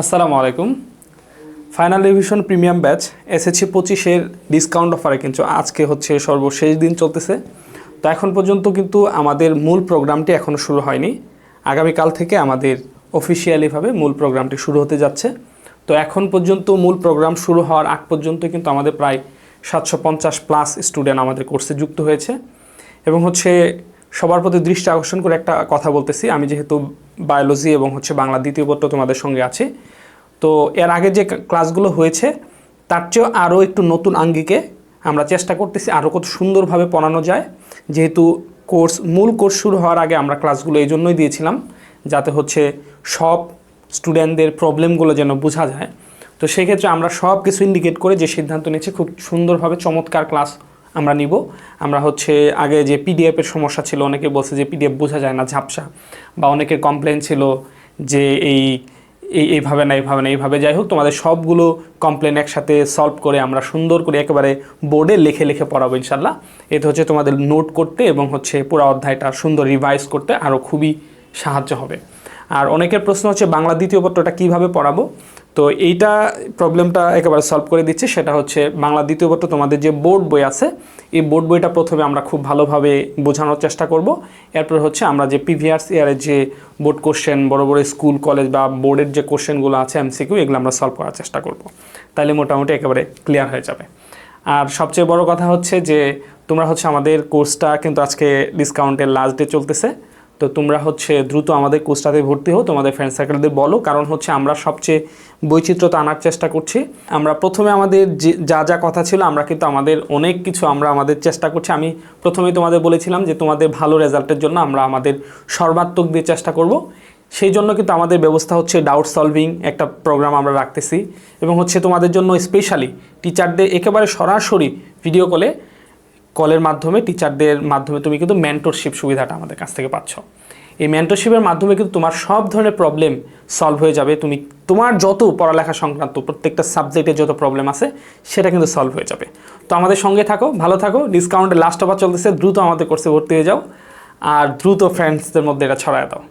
আসসালামু আলাইকুম। Final revision premium batch SSC পঁচিশের ডিসকাউন্ট অফারে কিন্তু আজকে হচ্ছে সর্বশেষ দিন চলতেছে। তো এখন পর্যন্ত কিন্তু আমাদের মূল প্রোগ্রামটি এখনও শুরু হয়নি। আগামীকাল থেকে আমাদের অফিসিয়ালিভাবে মূল প্রোগ্রামটি শুরু হতে যাচ্ছে। তো এখন পর্যন্ত মূল প্রোগ্রাম শুরু হওয়ার আগ পর্যন্ত কিন্তু আমাদের প্রায় সাতশো পঞ্চাশ প্লাস স্টুডেন্ট আমাদের কোর্সে যুক্ত হয়েছে। এবং হচ্ছে সবার প্রতি দৃষ্টি আকর্ষণ করে একটা কথা বলতেছি। আমি যেহেতু বায়োলজি এবং হচ্ছে বাংলা দ্বিতীয় পত্র তোমাদের সঙ্গে আছে। তো এর আগে যে ক্লাসগুলো হয়েছে, তার চেয়েও আরও একটু নতুন আঙ্গিকে আমরা চেষ্টা করতেছি আরও কত সুন্দরভাবে পড়ানো যায়। যেহেতু কোর্স মূল কোর্স শুরু হওয়ার আগে আমরা ক্লাসগুলো এই জন্যই দিয়েছিলাম, যাতে হচ্ছে সব স্টুডেন্টদের প্রবলেমগুলো যেন বোঝা যায়। তো সেক্ষেত্রে আমরা সব কিছু ইন্ডিকেট করে যে সিদ্ধান্ত নিয়েছি, খুব সুন্দরভাবে চমৎকার ক্লাস আমরা নিব। আমরা হচ্ছে আগে যে পিডিএফের সমস্যা ছিল, অনেকে বলছে যে পিডিএফ বোঝা যায় না, ঝাপসা। বা অনেকের কমপ্লেন ছিল যে এই এই, এইভাবে না এইভাবে না, এইভাবে। যাই হোক, তোমাদের সবগুলো কমপ্লেন একসাথে সলভ করে আমরা সুন্দর করে একেবারে বোর্ডে লিখে লিখে পড়াবো ইনশাল্লাহ। এতে হচ্ছে তোমাদের নোট করতে এবং হচ্ছে পুরো অধ্যায়টা সুন্দর রিভাইজ করতে আরও খুবই সাহায্য হবে। আর অনেকের প্রশ্ন হচ্ছে বাংলা দ্বিতীয় পত্রটা কীভাবে পড়াবো? তো এইটা প্রবলেমটা একেবারে সলভ করে দিচ্ছি। সেটা হচ্ছে বাংলা দ্বিতীয় পত্র তোমাদের যে বোর্ড বই আছে, এই বোর্ড বইটা প্রথমে আমরা খুব ভালোভাবে বোঝানোর চেষ্টা করব। এরপর হচ্ছে আমরা যে প্রিভিয়াস ইয়ারের যে বোর্ড কোশ্চেন বড় বড় স্কুল কলেজ বা বোর্ডের যে কোশ্চেনগুলো আছে এমসিকিউ এগুলো আমরা সলভ করার চেষ্টা করব। তাহলে মোটামুটি একেবারে ক্লিয়ার হয়ে যাবে। আর সবচেয়ে বড় কথা হচ্ছে যে, তোমরা হচ্ছে আমাদের কোর্সটা কিন্তু আজকে ডিসকাউন্টের লাস্ট ডে চলতেছে। তো তোমরা হচ্ছে দ্রুত আমাদের কোর্সটাতে ভর্তি হও, তোমাদের ফ্রেন্ড সার্কেলদের বলো। কারণ হচ্ছে আমরা সবচেয়ে বৈচিত্র্যতা আনার চেষ্টা করছি। আমরা প্রথমে আমাদের যে, যা যা কথা ছিল, আমরা কিন্তু আমাদের অনেক কিছু আমরা আমাদের চেষ্টা করছি। আমি প্রথমেই তোমাদের বলেছিলাম যে, তোমাদের ভালো রেজাল্টের জন্য আমরা আমাদের সর্বাত্মক দিয়ে চেষ্টা করব। সেই জন্য কিন্তু আমাদের ব্যবস্থা হচ্ছে ডাউট সলভিং একটা প্রোগ্রাম আমরা রাখতেছি। এবং হচ্ছে তোমাদের জন্য স্পেশালি টিচারদের একেবারে সরাসরি ভিডিও কলে কলের মাধ্যমে টিচারদের মাধ্যমে তুমি কিন্তু মেন্টরশিপ সুবিধাটা আমাদের কাছ থেকে পাচ্ছ। এই মেন্টরশিপের মাধ্যমে কিন্তু তোমার সব ধরনের প্রবলেম সলভ হয়ে যাবে। তুমি, তোমার যত পড়ালেখা সংক্রান্ত প্রত্যেকটা সাবজেক্টে যত প্রবলেম আছে, সেটা কিন্তু সলভ হয়ে যাবে। তো আমাদের সঙ্গে থাকো, ভালো থাকো। ডিসকাউন্টে লাস্ট অফার চলতেছে। দ্রুত আমাদের কোর্সে ভর্তি হয়ে যাও। আর দ্রুত ফ্রেন্ডসদের মধ্যে এটা ছড়ায় দাও।